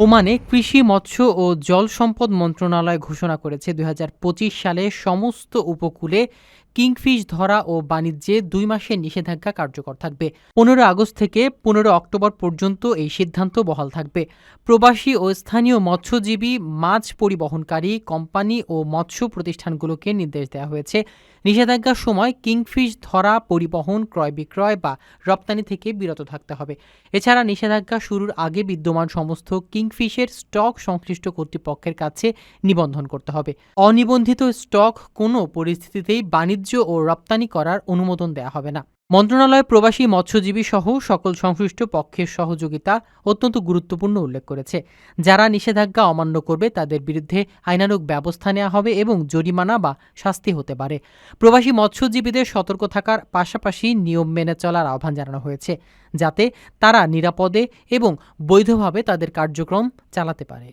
ওমানে কৃষি, মৎস্য ও জল সম্পদ মন্ত্রণালয় ঘোষণা করেছে দু হাজার পঁচিশ সালে সমস্ত উপকূলে কিংফিশ ধরা ও বাণিজ্যে দুই মাসের নিষেধাজ্ঞা কার্যকর থাকবে। পনেরো আগস্ট থেকে পনেরো অক্টোবর পর্যন্ত এই সিদ্ধান্ত বহাল থাকবে। প্রবাসী ও স্থানীয় মৎস্যজীবী, মাছ পরিবহনকারী, কোম্পানি ও মৎস্য প্রতিষ্ঠানগুলোকে নির্দেশ দেওয়া হয়েছে। নিষেধাজ্ঞার সময় কিংফিশ ধরা, পরিবহন, ক্রয় বিক্রয় বা রপ্তানি থেকে বিরত থাকতে হবে। এছাড়া নিষেধাজ্ঞা শুরুর আগে বিদ্যমান সমস্ত কিংফিশের স্টক সংশ্লিষ্ট কর্তৃপক্ষের কাছে নিবন্ধন করতে হবে। অনিবন্ধিত স্টক কোনো পরিস্থিতিতেই বাণিজ্য ও রপ্তানি করার অনুমোদন দেওয়া হবে না। মন্ত্রণালয় প্রবাসী মৎস্যজীবী সহ সকল সংশ্লিষ্ট পক্ষের সহযোগিতা অত্যন্ত গুরুত্বপূর্ণ উল্লেখ করেছে। যারা নিষেধাজ্ঞা অমান্য করবে, তাদের বিরুদ্ধে আইনানুগ ব্যবস্থা নেওয়া হবে এবং জরিমানা বা শাস্তি হতে পারে। প্রবাসী মৎস্যজীবীদের সতর্ক থাকার পাশাপাশি নিয়ম মেনে চলার আহ্বান জানানো হয়েছে, যাতে তারা নিরাপদে এবং বৈধভাবে তাদের কার্যক্রম চালাতে পারে।